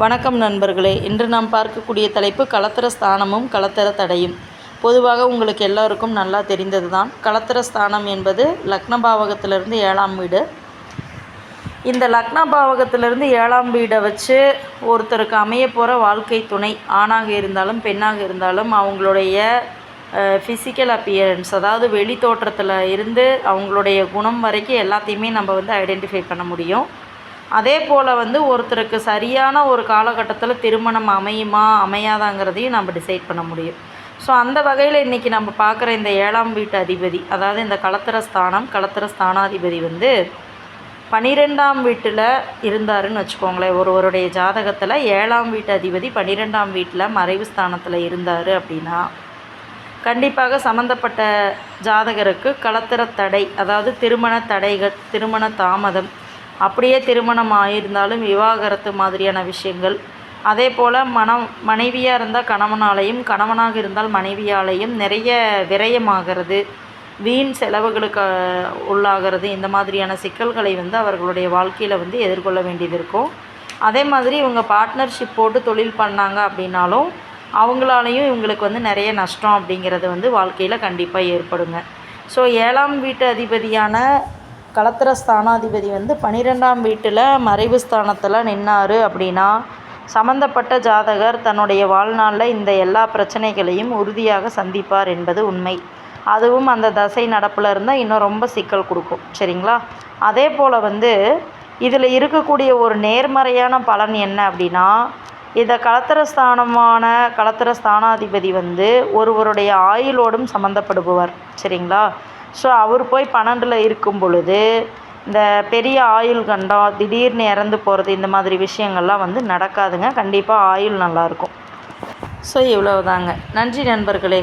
வணக்கம் நண்பர்களே. இன்று நாம் பார்க்கக்கூடிய தலைப்பு கலத்தர ஸ்தானமும் கலத்தர தடையும். பொதுவாக உங்களுக்கு எல்லோருக்கும் நல்லா தெரிந்தது தான் கலத்தர ஸ்தானம் என்பது லக்னபாவகத்திலிருந்து ஏழாம் வீடு. இந்த லக்னபாவகத்திலிருந்து ஏழாம் வீடை வச்சு ஒருத்தருக்கு அமைய போகிற வாழ்க்கை துணை ஆணாக இருந்தாலும் பெண்ணாக இருந்தாலும் அவங்களுடைய ஃபிசிக்கல் அப்பியரன்ஸ் அதாவது வெளி தோற்றத்தில் இருந்து அவங்களுடைய குணம் வரைக்கும் எல்லாத்தையுமே நம்ம வந்து ஐடென்டிஃபை பண்ண முடியும். அதே போல் வந்து ஒருத்தருக்கு சரியான ஒரு காலகட்டத்தில் திருமணம் அமையுமா அமையாதாங்கிறதையும் நம்ம டிசைட் பண்ண முடியும். ஸோ அந்த வகையில் இன்றைக்கி நம்ம பார்க்குற இந்த ஏழாம் வீட்டு அதிபதி அதாவது இந்த களத்திர ஸ்தானம் களத்திர ஸ்தானாதிபதி வந்து பனிரெண்டாம் வீட்டில் இருந்தாருன்னு வச்சுக்கோங்களேன். ஒருவருடைய ஜாதகத்தில் ஏழாம் வீட்டு அதிபதி பன்னிரெண்டாம் வீட்டில் மறைவு ஸ்தானத்தில் இருந்தார் அப்படின்னா கண்டிப்பாக சம்மந்தப்பட்ட ஜாதகருக்கு களத்திர தடை அதாவது திருமண தடைகள் திருமண தாமதம் அப்படியே திருமணம் ஆகியிருந்தாலும் விவாகரத்து மாதிரியான விஷயங்கள். அதே போல் மனம் மனைவியாக இருந்தால் கணவனாலையும் கணவனாக இருந்தால் மனைவியாலையும் நிறைய விரயமாகிறது. வீண் செலவுகளுக்கு உள்ளாகிறது. இந்த மாதிரியான சிக்கல்களை வந்து அவர்களுடைய வாழ்க்கையில் வந்து எதிர்கொள்ள வேண்டியது இருக்கும். அதே மாதிரி இவங்க பார்ட்னர்ஷிப் போட்டு தொழில் பண்ணாங்க அப்படின்னாலும் அவங்களாலையும் இவங்களுக்கு வந்து நிறைய நஷ்டம் அப்படிங்கிறது வந்து வாழ்க்கையில் கண்டிப்பாக ஏற்படுங்க. ஸோ ஏழாம் வீட்டு அதிபதியான களத்திர ஸ்தானாதிபதி வந்து பனிரெண்டாம் வீட்டில் மறைவு ஸ்தானத்தில் நின்னார் அப்படின்னா சம்மந்தப்பட்ட ஜாதகர் தன்னுடைய வாழ்நாளில் இந்த எல்லா பிரச்சனைகளையும் உறுதியாக சந்திப்பார் என்பது உண்மை. அதுவும் அந்த தசை நடப்பில் இருந்தால் இன்னும் ரொம்ப சிக்கல் கொடுக்கும். சரிங்களா? அதே போல் வந்து இதில் இருக்கக்கூடிய ஒரு நேர்மறையான பலன் என்ன அப்படின்னா இந்த களத்திர ஸ்தானமான களத்திர ஸ்தானாதிபதி வந்து ஒருவருடைய ஆயுளோடும் சம்மந்தப்படுபவர் சரிங்களா? ஸோ அவர் போய் பன்னெண்டில் இருக்கும் பொழுது இந்த பெரிய ஆயுள் கண்டம் திடீர்னு இறந்து போகிறது இந்த மாதிரி விஷயங்கள்லாம் வந்து நடக்காதுங்க. கண்டிப்பாக ஆயுள் நல்லாயிருக்கும் ஸோ இவ்வளவுதாங்க. நன்றி நண்பர்களே.